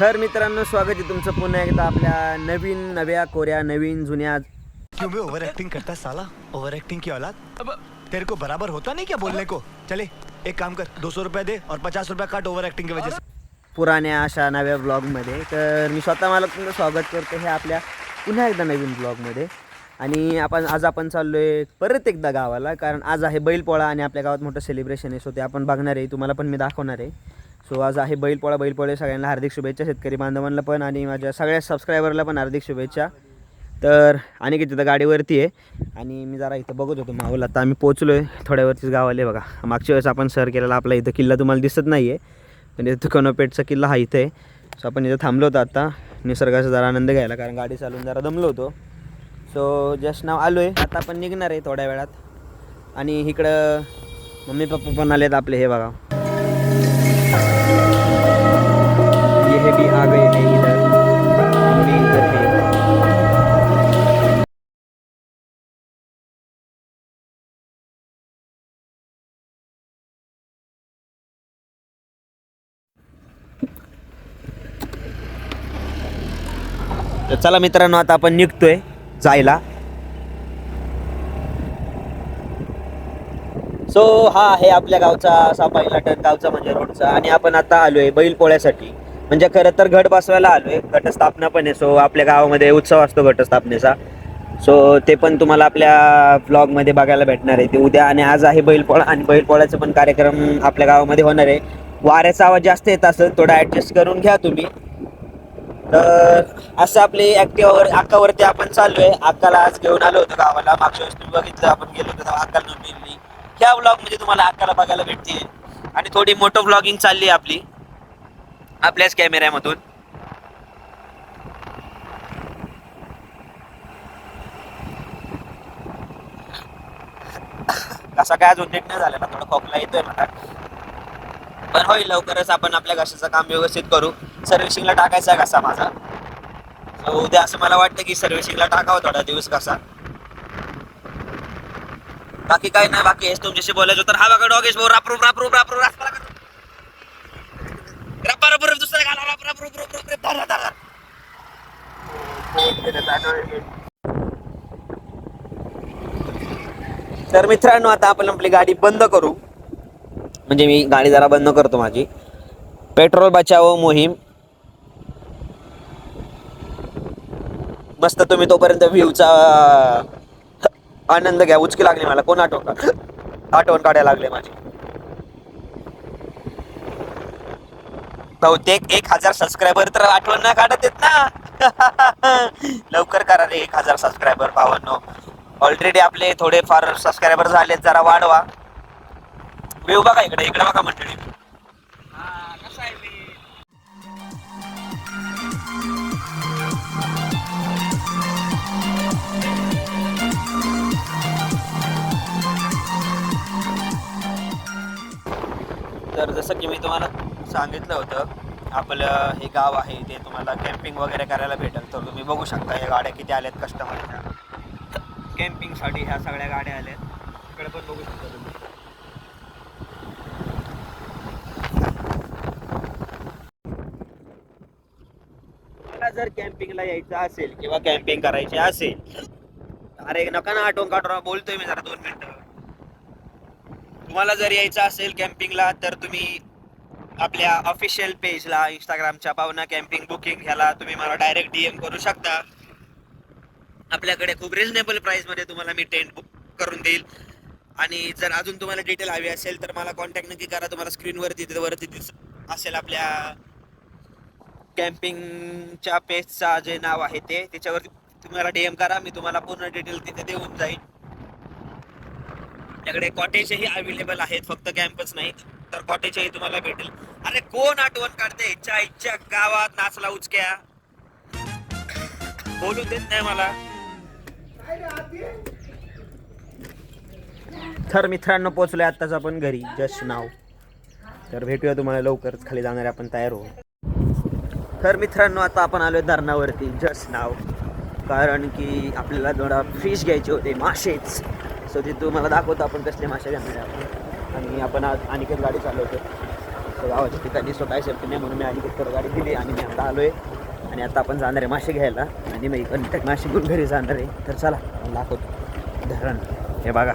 तर मित्रांनो स्वागत आहे तुमचं पुन्हा एकदा आपल्या नवीन नव्या कोऱ्या नवीन जुन्या क्यों बे ओवर एक्टिंग करता है साला? ओवर एक्टिंग की औलाद तेरे को बराबर होता नहीं क्या बोलने को? चले एक काम कर दो सौ रुपया दे और पचास रुपया काट ओवर एक्टिंग की वजह से। पुराण्या अशा नव्या ब्लॉगमध्ये तर मी स्वतः मला तुमचं स्वागत करतो हे आपल्या पुन्हा एकदा नवीन ब्लॉगमध्ये आणि आपण आज आपण चाललो आहे परत एकदा गावाला कारण आज आहे बैलपोळा आणि आपल्या गावात मोठं सेलिब्रेशन आहे सो ते आपण बघणार आहे. तुम्हाला पण मी दाखवणार आहे. सो आज आहे बैलपोळा बैलपोळे सगळ्यांना हार्दिक शुभेच्छा शेतकरी बांधवांना पण आणि माझ्या सगळ्या सबस्क्रायबरला पण हार्दिक शुभेच्छा. तर आणि की तिथं गाडीवरती आहे. आणि मी जरा इथं बघत होतो माहोल. आता आम्ही पोचलो आहे थोड्यावरतीच गावाले बघा. मागच्या वेळेस आपण सर केलेला आपला इथं किल्ला तुम्हाला दिसत नाही आहे पण इथं कनोपेटचा किल्ला हा इथे आहे. सो आपण इथं थांबलो होतो आता. निसर्गाचा जरा आनंद घ्यायला कारण गाडी चालवून जरा दमलो होतो. सो जस्ट नाव आलो आहे आता आपण निघणार आहे थोड्या वेळात. आणि इकडं मम्मी पप्पा पण आलेत आपले हे बघा. ये भी आ गए हैं इधर मम्मी इधर है तर चला मित्रांनो आता आपण निघतोय जायला. सो हा आहे आपल्या गावचा असा पहिला टन गावचा म्हणजे रोडचा. आणि आपण आता आलोय बैल पोळ्यासाठी म्हणजे खरं तर घट बसवायला आलोय. घटस्थापना पण आहे. सो आपल्या गावामध्ये उत्सव असतो घटस्थापनेचा. सो ते पण तुम्हाला आपल्या ब्लॉगमध्ये बघायला भेटणार आहे. ते उद्या आणि आज आहे बैलपोळा आणि बैलपोळ्याचा पण कार्यक्रम आपल्या गावामध्ये होणार आहे. वाऱ्याचा आवाज जास्त येत असेल थोडा ऍडजस्ट करून घ्या तुम्ही. तर असं आपली ऍक्टिव्हावर अक्कावरती आपण चाललोय. अक्काला आज घेऊन आलो होतो गावाला. मागच्या वेळेस तुम्ही बघितलं आपण गेलो होतो अक्काला ह्या ब्लॉगमध्ये तुम्हाला अक्काला बघायला भेटते आणि थोडी मोठं ब्लॉगिंग चालली आहे आपली. आपल्याच कॅमेऱ्यामधून. कसा काय अजून नीट नाही झाला ना थोडा खोकला येतोय मला पण होईल लवकरच आपण आपल्या घशाचं काम व्यवस्थित करू. सर्व्हिसिंगला टाकायचा कसा घसा माझा. उद्या असं मला वाटतं की सर्व्हिसिंगला टाकावं थोडा दिवस कसा बाकी काय नाही बाकी हेच तुमच्याशी बोलायचं तर हा बघा डॉगेश भाऊ रापरू रापरू रापरू रापरू रप्पा रप्पू दुसऱ्या घाला राप राप रूप रूप रूप धरा धरा. तर मित्रांनो आता आपण आपली गाडी बंद करू. म्हणजे मी गाडी जरा बंद करतो माझी. पेट्रोल बचाव मोहीम. मस्त तुम्ही तोपर्यंत व्ह्यूचा आनंद घ्या. उचकी लागली मला. कोण आठवण? आठवण काढायला लागले माझी. बहुतेक एक हजार सबस्क्रायबर तर आठवण ना काढत येत ना? लवकर करा रे एक हजार सबस्क्रायबर भावांनो. ऑलरेडी आपले थोडे फार सबस्क्रायबर झाले जरा वाढवा. व्ह्यू बघा इकडे इकडे बघा मंडळी. तर जसं की मी तुम्हाला सांगितलं होतं आपलं हे गाव आहे ते तुम्हाला कॅम्पिंग वगैरे करायला भेटेल. तर तुम्ही बघू शकता या गाड्या किती आल्यात कस्टमरच्या कॅम्पिंगसाठी ह्या सगळ्या गाड्या आल्यात. इकडे पण बघू शकता तुम्ही. मला जर कॅम्पिंगला यायचं असेल किंवा कॅम्पिंग करायची असेल अरे नका ना आठवण काढून बोलतोय मी जरा दोन मिनिटं. तुम्हाला जर यायचं असेल कॅम्पिंगला तर तुम्ही आपल्या ऑफिशियल पेजला इंस्टाग्रामच्या पावना कॅम्पिंग बुकिंग ह्याला तुम्ही मला डायरेक्ट डीएम करू शकता. आपल्याकडे खूप रिझनेबलमध्ये तुम्हाला मी टेंट बुक करून देईल. आणि जर अजून तुम्हाला डिटेल हवी असेल तर मला कॉन्टॅक्ट नक्की करा. तुम्हाला स्क्रीनवरती तिथे वरती दिस- असेल आपल्या कॅम्पिंगच्या पेजचा जे नाव आहे ते त्याच्यावरती तुम्हाला डीएम करा. मी तुम्हाला पूर्ण डिटेल तिथे देऊन जाईल. आपल्याकडे कॉटेजही अवेलेबल आहेत फक्त कॅम्पच नाही. तर कॉटेजही तुम्हाला भेटेल. अरे कोण आठवण काढते? इच्छा इच्छा गावात नाचला उचक्या. बोलू देत नाही मला. तर मित्रांनो पोचलोय आत्ताच आपण घरी. जस्ट नाव. तर भेटूया तुम्हाला लवकरच. खाली जाणारे आपण तयार होऊ. तर मित्रांनो आता आपण आलोय धरणावरती. जस्ट नाव. कारण की आपल्याला थोडा फिश घ्यायचे होते मासेच. सो ते तुम्हाला दाखवतो आपण कसले मासे घेणार आहे आपण आणि आपण आज अनिकेत गाडी चालवतो तर गावाच्या ठिकाणी स्वतः सेफ्टी नाही म्हणून मी आधी गाडी दिली आणि मी आता आलो आहे आणि आता आपण जाणार आहे मासे घ्यायला. आणि मी इकडे मासे घेऊन घरी जाणार आहे. तर चला दाखवतो. धरण. हे बघा.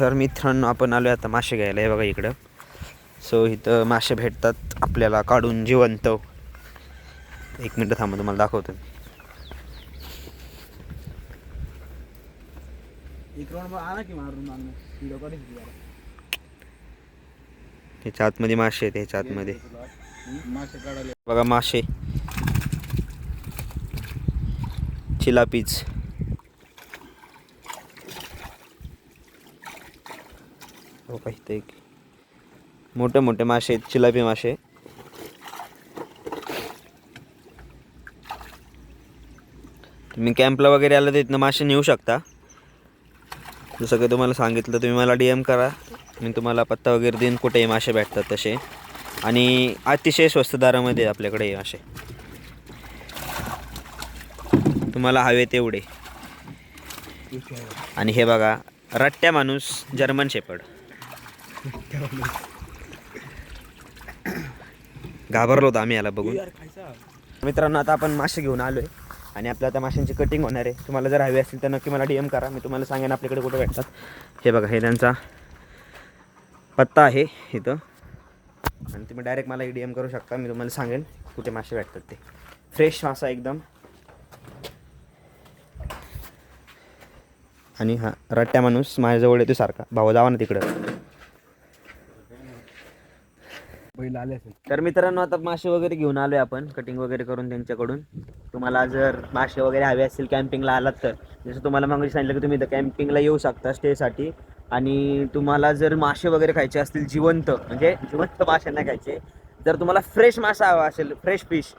तर मित्रांनो आपण आलो आहे आता मासे घ्यायला. हे बघा इकडं. सो इथं मासे भेटतात आपल्याला काढून जिवंत. एक मिनटं थांबा तुम्हाला दाखवतो ह्याच्या आतमध्ये मासे आहेत ह्याच्या आतमध्ये बघा मासे चिलापीज. हो का इथं एक. मोठे मोठे मासे आहेत चिलापी मासे. तुम्ही कॅम्पला वगैरे आलं तर इथनं मासे नेऊ शकता. जसं काही तुम्हाला सांगितलं तुम्ही मला डी एम करा. मी तुम्हाला पत्ता वगैरे देईन कुठेही मासे भेटतात तसे. आणि अतिशय स्वस्त दरामध्ये आहे आपल्याकडे हे मासे तुम्हाला हवे तेवढे. आणि हे बघा रट्ट्या माणूस जर्मन शेपड घाबरलो होतो आम्ही याला बघून. मित्रांनो आता आपण मासे घेऊन आलो आहे आणि आपल्या आता माशांची कटिंग होणार आहे. तुम्हाला जर हवी असेल तर नक्की मला डी एम करा. मी तुम्हाला सांगेन आपल्याकडे कुठे भेटतात. हे बघा हे त्यांचा पत्ता आहे इथं. आणि तुम्ही डायरेक्ट मला डी एम करू शकता. मी तुम्हाला सांगेन कुठे मासे भेटतात ते. फ्रेश मासा एकदम. आणि हा रट्ट्या माणूस माझ्याजवळ येतो सारखा. भाऊ जावा ना तिकडं. बैल आले असेल. तर मित्रांनो आता मासे वगैरे घेऊन आलोय आपण. कटिंग वगैरे करून त्यांच्याकडून. तुम्हाला जर मासे वगैरे हवे असतील कॅम्पिंगला आलात तर. जसं तुम्हाला मग सांगितलं की तुम्ही इथं कॅम्पिंगला येऊ शकता स्टेसाठी आणि तुम्हाला जर मासे वगैरे खायचे असतील जिवंत म्हणजे जिवंत मासे नाही खायचे जर तुम्हाला फ्रेश मासा हवा असेल फ्रेश फिश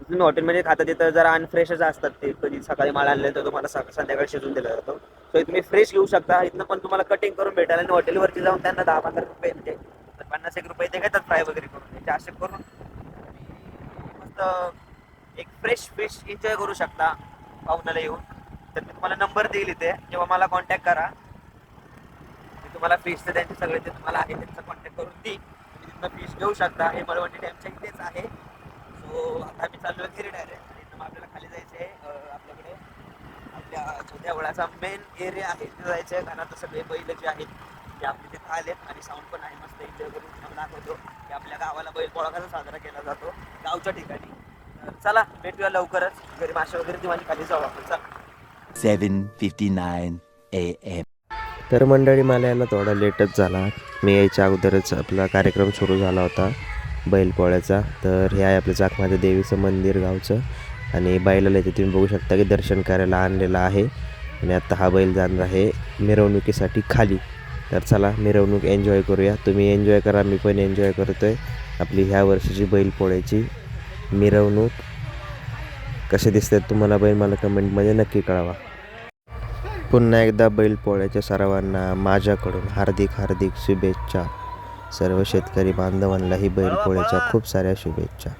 तुम्ही हॉटेलमध्ये खाता तिथं जरा अनफ्रेशच असतात ते. कधी सकाळी माळ आणले तर तुम्हाला संध्याकाळी शिजून दिला जातो. सो तुम्ही फ्रेश घेऊ शकता. इथनं पण तुम्हाला कटिंग करून भेटेल आणि हॉटेलवरती जाऊन त्यांना दहा पंधरा रुपये म्हणजे पन्नास एक रुपये ते घेतात फ्राय वगैरे करून. त्याचे असे करून मस्त एक फ्रेश फिश एन्जॉय करू शकता पाहुण्याला येऊन. तर मी तुम्हाला नंबर देईल इथे. जेव्हा मला कॉन्टॅक्ट करा. मी तुम्हाला फिशचं त्यांचे सगळे जे तुम्हाला आहे त्यांचा कॉन्टॅक्ट करून दी तुम्ही तिथनं फिश घेऊ शकता. हे मळवंटी डॅमच्या इथेच आहे. सो आता आम्ही चाललो घरी डायरेक्ट आणि मग आपल्याला खाली जायचं आहे आपल्याकडे आपल्या छोट्या वळाचा मेन एरिया आहे. तिथे जायचं आहे कारण आता सगळे बैल जे आहेत ते आपले तिथे आलेत आणि साऊंड पण आहे मस्त एन्जॉय करून तुम्हाला दाखवतो. की आपल्या गावाला बैल पोळा कसा साजरा केला जातो गावच्या ठिकाणी. तर चला भेटूया लवकरच. घरी मासे वगैरे ती माझी खाली जाऊ आपण. चला. 7:59 a.m. तर मंडळी मला यायला थोडा लेटच झाला. मी यायच्या अगोदरच आपला कार्यक्रम सुरू झाला होता बैलपोळ्याचा तर हे आहे आपलं चाकमाच्या देवीचं मंदिर गावचं. आणि बैलाला इथे तुम्ही बघू शकता की दर्शन करायला आणलेलं आहे. आणि आता हा बैल जाणार आहे मिरवणुकीसाठी खाली. तर चला मिरवणूक एन्जॉय करूया. तुम्ही एन्जॉय करा मी पण एन्जॉय करतो आहे आपली ह्या वर्षाची बैलपोळ्याची मिरवणूक. कसे दिसतात तुम्हाला बैल मला कमेंटमध्ये नक्की कळवा. पुन्हा एकदा बैलपोळ्याच्या सर्वांना माझ्याकडून हार्दिक हार्दिक शुभेच्छा. सर्व शेतकरी बांधवांनाही बैलपोळ्याच्या खूप साऱ्या शुभेच्छा.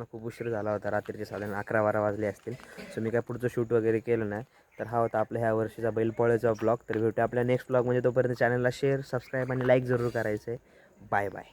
मला खूप उशीर झाला होता. रात्रीचे साधारण अकरा बारा वाजले असतील. सो मी काय पुढचं शूट वगैरे केलं नाही. तर हा होता आपल्या ह्या वर्षीचा बैलपोळ्याचा ब्लॉग तर भेटू आपल्या नेक्स्ट ब्लॉग म्हणजे तोपर्यंत चॅनलला शेअर सबस्क्राईब आणि लाईक जरूर करायचं आहे बाय बाय